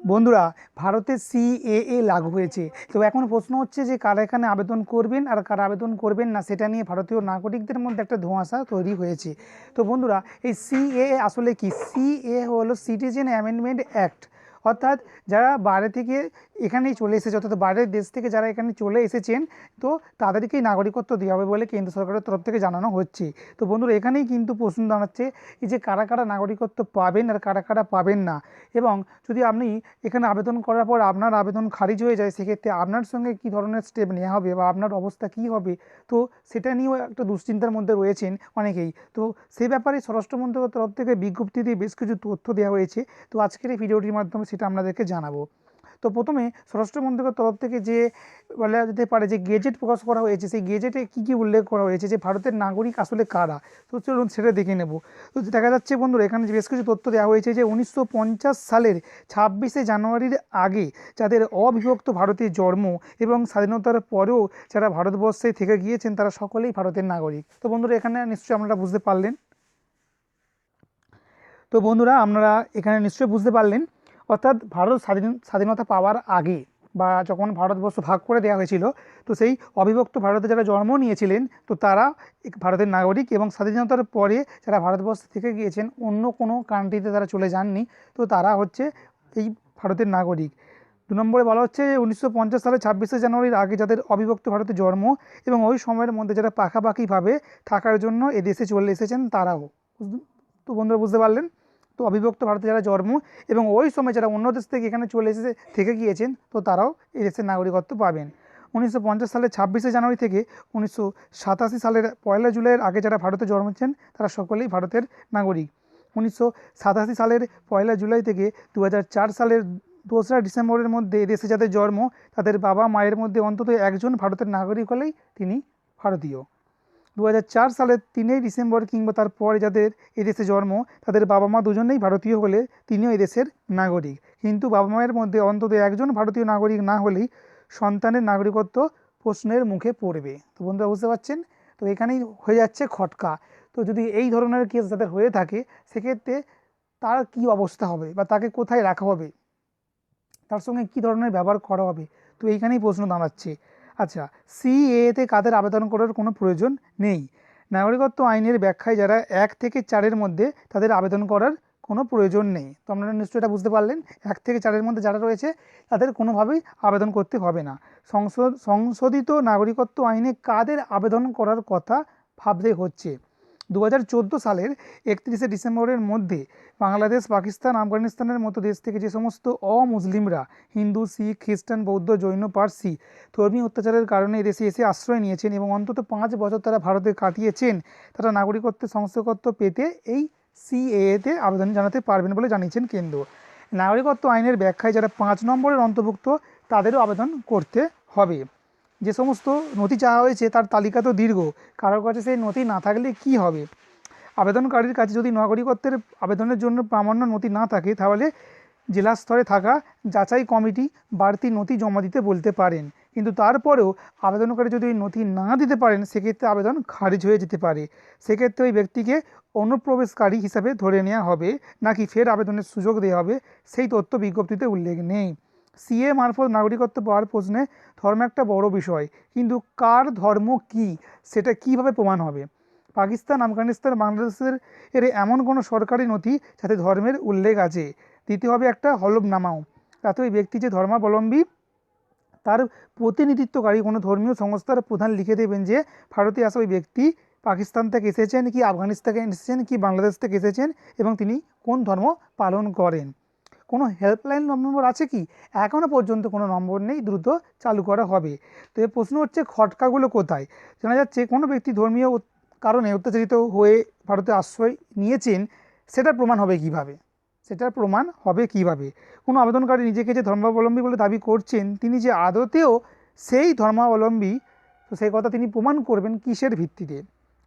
বন্ধুরা, ভারতে সিএএ লাগু হয়েছে। তো এখন প্রশ্ন হচ্ছে যে, কারা এখানে আবেদন করবেন আর কারা আবেদন করবেন না, সেটা নিয়ে ভারতীয় নাগরিকদের মধ্যে একটা ধোঁয়াশা তৈরি হয়েছে। তো বন্ধুরা, এই সিএএ আসলে কি? সিএ হলো সিটিজেন অ্যামেন্ডমেন্ট অ্যাক্ট অর্থাৎ যারা বাইরে থেকে এখানেই চলে এসেছে, অর্থাৎ বাইরের দেশ থেকে যারা এখানে চলে এসেছেন, তো তাদেরকেই নাগরিকত্ব দেওয়া হবে বলে কেন্দ্র সরকারের তরফ থেকে জানানো হচ্ছে। তো বন্ধুরা, এখানেই কিন্তু প্রশ্ন দাঁড়াচ্ছে এই যে কারা কারা নাগরিকত্ব পাবেন আর কারা কারা পাবেন না। এবং যদি আপনি এখানে আবেদন করার পর আপনার আবেদন খারিজ হয়ে যায়, সেক্ষেত্রে আপনার সঙ্গে কী ধরনের স্টেপ নেওয়া হবে বা আপনার অবস্থা কী হবে? তো সেটা নিয়েও একটা দুশ্চিন্তার মধ্যে রয়েছেন অনেকেই। তো সেই ব্যাপারে স্বরাষ্ট্র মন্ত্রকের তরফ থেকে বিজ্ঞপ্তি দিয়ে বেশ কিছু তথ্য দেওয়া হয়েছে। তো আজকের এই ভিডিওটির মাধ্যমে সেটা আপনাদেরকে জানাব। তো প্রথমে স্বরাষ্ট্র মন্ত্রকের তরফ থেকে যে বলা যেতে পারে যে গেজেট প্রকাশ করা হয়েছে, সেই গেজেটে কী কী উল্লেখ করা হয়েছে যে ভারতের নাগরিক আসলে কারা? তো চলুন সেটা দেখে নেব। তো দেখা যাচ্ছে বন্ধুরা, এখানে বেশ কিছু তথ্য দেওয়া হয়েছে যে উনিশশো পঞ্চাশ সালের ছাব্বিশে জানুয়ারির আগে যাদের অবিভক্ত ভারতে জন্ম এবং স্বাধীনতার পরেও যারা ভারতবর্ষে থেকে গিয়েছেন, তারা সকলেই ভারতের নাগরিক। তো বন্ধুরা, এখানে নিশ্চয়ই আপনারা বুঝতে পারলেন। তো বন্ধুরা, আপনারা এখানে নিশ্চয়ই বুঝতে পারলেন অর্থাৎ ভারত স্বাধীন স্বাধীনতা পাওয়ার আগে বা যখন ভারতবর্ষ ভাগ করে দেওয়া হয়েছিল, তো সেই অবিভক্ত ভারতে যারা জন্ম নিয়েছিলেন, তো তারা ভারতের নাগরিক এবং স্বাধীনতার পরে যারা ভারতবর্ষ থেকে গিয়েছেন, অন্য কোনো কান্ট্রিতে তারা চলে যাননি, তো তারা হচ্ছে এই ভারতের নাগরিক। দু নম্বরে বলা হচ্ছে যে উনিশশো পঞ্চাশ সালে ছাব্বিশে জানুয়ারির আগে যাদের অবিভক্ত ভারতে জন্ম এবং ওই সময়ের মধ্যে যারা পাকাপাকিভাবে থাকার জন্য এদেশে চলে এসেছেন, তারাও। তো বন্ধুরা, বুঝতে পারলেন? অবিভক্ত ভারতে যারা জন্ম এবং ওই সময় যারা অন্য দেশ থেকে এখানে চলে এসে থেকে গিয়েছেন, তো তারাও এই দেশের নাগরিকত্ব পাবেন। উনিশশো পঞ্চাশ সালের ছাব্বিশে জানুয়ারি থেকে উনিশশো সাতাশি সালের পয়লা জুলাইয়ের আগে যারা ভারতে জন্মেছেন, তারা সকলেই ভারতের নাগরিক। উনিশশো সাতাশি সালের পয়লা জুলাই থেকে দু সালের দোসরা ডিসেম্বরের মধ্যে এদেশে যাদের জন্ম, তাদের বাবা মায়ের মধ্যে অন্তত একজন ভারতের নাগরিক হলেই তিনি ভারতীয়। দু সালের তিনই ডিসেম্বর কিংবা তার পরে যাদের এদেশে জন্ম, তাদের বাবা মা দুজনেই ভারতীয় হলে তিনিও এদেশের নাগরিক। কিন্তু বাবা মায়ের মধ্যে অন্তত একজন ভারতীয় নাগরিক না হলেই সন্তানের নাগরিকত্ব প্রশ্নের মুখে পড়বে। তো বন্ধুরা, বুঝতে পারছেন? তো এখানেই হয়ে যাচ্ছে খটকা। তো যদি এই ধরনের কেস যাদের হয়ে থাকে, সেক্ষেত্রে তার কি অবস্থা হবে বা তাকে কোথায় রাখা হবে? তার সঙ্গে কী ধরনের ব্যবহার করা হবে? তো এইখানেই প্রশ্ন দাঁড়াচ্ছে। আচ্ছা সিএতে কাদের আবেদন করার কোনো প্রয়োজন নেই। নাগরিকত্ব আইনের ব্যাখ্যায় যারা এক থেকে চারের মধ্যে তাদের আবেদন করার কোনো প্রয়োজন নেই। তো আপনারা নিশ্চয়ই এটা বুঝতে পারলেন, এক থেকে চারের মধ্যে যারা রয়েছে তাদের কোনোভাবেই আবেদন করতে হবে না। সংশোধ, সংশোধিত নাগরিকত্ব আইনে কাদের আবেদন করার কথা ভাবতে হচ্ছে? দু হাজার চোদ্দ সালের একত্রিশে ডিসেম্বরের মধ্যে বাংলাদেশ, পাকিস্তান, আফগানিস্তানের মতো দেশ থেকে যে সমস্ত অমুসলিমরা হিন্দু, শিখ, খ্রিস্টান, বৌদ্ধ, জৈন, পার্সি ধর্মীয় অত্যাচারের কারণে এদেশে এসে আশ্রয় নিয়েছেন এবং অন্তত পাঁচ বছর তারা ভারতে কাটিয়েছেন, তারা নাগরিকত্বের শংসাপত্র পেতে এই সিএতে আবেদন জানাতে পারবেন বলে জানিয়েছেন কেন্দ্র। নাগরিকত্ব আইনের ব্যাখ্যায় যারা পাঁচ নম্বরের অন্তর্ভুক্ত, তাদেরও আবেদন করতে হবে। যে সমস্ত নথি চাওয়া হয়েছে তার তালিকা তো দীর্ঘ। কারোর কাছে সেই নথি না থাকলে কি হবে? আবেদনকারীর কাছে যদি নাগরিকত্বের আবেদনের জন্য প্রামাণ্য নথি না থাকে, তাহলে জেলা স্তরে থাকা যাচাই কমিটি বাড়তি নথি জমা দিতে বলতে পারেন। কিন্তু তারপরেও আবেদনকারী যদি ওই নথি না দিতে পারেন, সেক্ষেত্রে আবেদন খারিজ হয়ে যেতে পারে। সেক্ষেত্রে ওই ব্যক্তিকে অনুপ্রবেশকারী হিসাবে ধরে নেওয়া হবে, নাকি ফের আবেদনের সুযোগ দেওয়া হবে, সেই তথ্য বিজ্ঞপ্তিতে উল্লেখ নেই। সিএ মারফত নাগরিকত্ব পাওয়ার প্রশ্নে ধর্ম একটা বড় বিষয়। কিন্তু কার ধর্ম কি? সেটা কীভাবে প্রমাণ হবে? পাকিস্তান, আফগানিস্তান, বাংলাদেশের এর এমন কোনো সরকারি নথি যাতে ধর্মের উল্লেখ আছে? দিতে হবে একটা হলফনামাও। তাতে ওই ব্যক্তি যে ধর্মাবলম্বী, তার প্রতিনিধিত্বকারী কোনো ধর্মীয় সংস্থার প্রধান লিখে দেবেন যে, ভারতে আসা ওই ব্যক্তি পাকিস্তান থেকে এসেছেন কি আফগানিস্তান থেকে এসেছেন কি বাংলাদেশ থেকে এসেছেন এবং তিনি কোন ধর্ম পালন করেন? কোনো হেল্পলাইন নম্বর আছে কি? এখনও পর্যন্ত কোনো নম্বর নেই, দ্রুত চালু করা হবে। তো এ প্রশ্ন হচ্ছে, খটকাগুলো কোথায়? জানা যাচ্ছে, কোনো ব্যক্তি ধর্মীয় কারণে অত্যাচারিত হয়ে ভারতে আশ্রয় নিয়েছেন, সেটার প্রমাণ হবে কীভাবে? সেটার প্রমাণ হবে কীভাবে? কোনো আবেদনকারী নিজেকে যে ধর্মাবলম্বী বলে দাবি করছেন, তিনি যে আদতেও সেই ধর্মাবলম্বী, তো সেই কথা তিনি প্রমাণ করবেন কিসের ভিত্তিতে?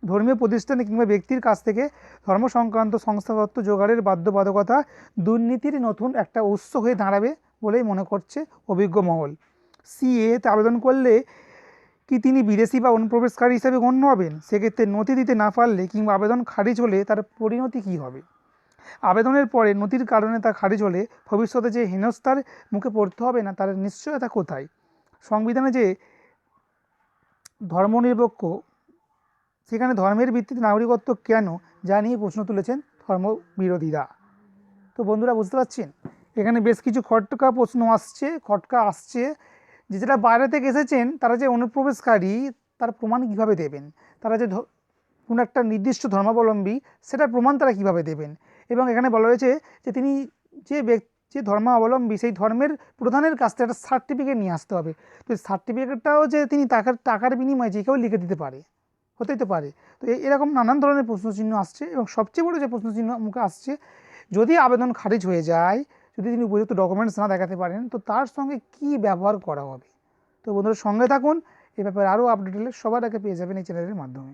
ধর্মীয় প্রতিষ্ঠানে কিংবা ব্যক্তির কাছ থেকে ধর্ম সংক্রান্ত সংস্থাপত্র জোগাড়ের বাধ্যবাধকতা দুর্নীতির নতুন একটা উৎস হয়ে দাঁড়াবে বলেই মনে করছে অভিজ্ঞ মহল। সিএতে আবেদন করলে কি তিনি বিদেশি বা অনুপ্রবেশকারী হিসেবে গণ্য হবেন? সেক্ষেত্রে নথি দিতে না পারলে কিংবা আবেদন খারিজ হলে তার পরিণতি কী হবে? আবেদনের পরে নথির কারণে তা খারিজ হলে ভবিষ্যতে যে হেনস্থার মুখে পড়তে হবে না, তার নিশ্চয়তা কোথায়? সংবিধানে যে ধর্মনিরপেক্ষ সেখানে ধর্মের ভিত্তিতে নাগরিকত্ব কেন? যা নিয়ে প্রশ্ন তুলেছেন ধর্মবিরোধীরা। তো বন্ধুরা, বুঝতে পারছেন? এখানে বেশ কিছু খটকা প্রশ্ন আসছে, খটকা আসছে, যে যেটা বাইরে থেকে এসেছেন, তারা যে অনুপ্রবেশকারী, তার প্রমাণ কীভাবে দেবেন? তারা যে কোনো একটা নির্দিষ্ট ধর্মাবলম্বী, সেটার প্রমাণ তারা কীভাবে দেবেন? এবং এখানে বলা হয়েছে যে তিনি যে ব্যক্তি, যে ধর্মাবলম্বী, সেই ধর্মের প্রধানের কাছ থেকে একটা সার্টিফিকেট নিয়ে আসতে হবে। তো সার্টিফিকেটটাও যে তিনি টাকার টাকার বিনিময়ে যে কেউ লিখে দিতে পারে। হতেই তো পারে। তো এরকম নানান ধরনের প্রশ্নচিহ্ন আসছে এবং সবচেয়ে বড় যে প্রশ্নচিহ্ন মুখে আসছে, যদি আবেদন খারিজ হয়ে যায়, যদি তিনি উপযুক্ত ডকুমেন্টস না দেখাতে পারেন, তো তার সঙ্গে কি ব্যবহার করা হবে? তো বন্ধুরা সঙ্গে থাকুন, এ ব্যাপারে আরও আপডেট হলে সবার আগে পেয়ে যাবেন এই চ্যানেলের মাধ্যমে।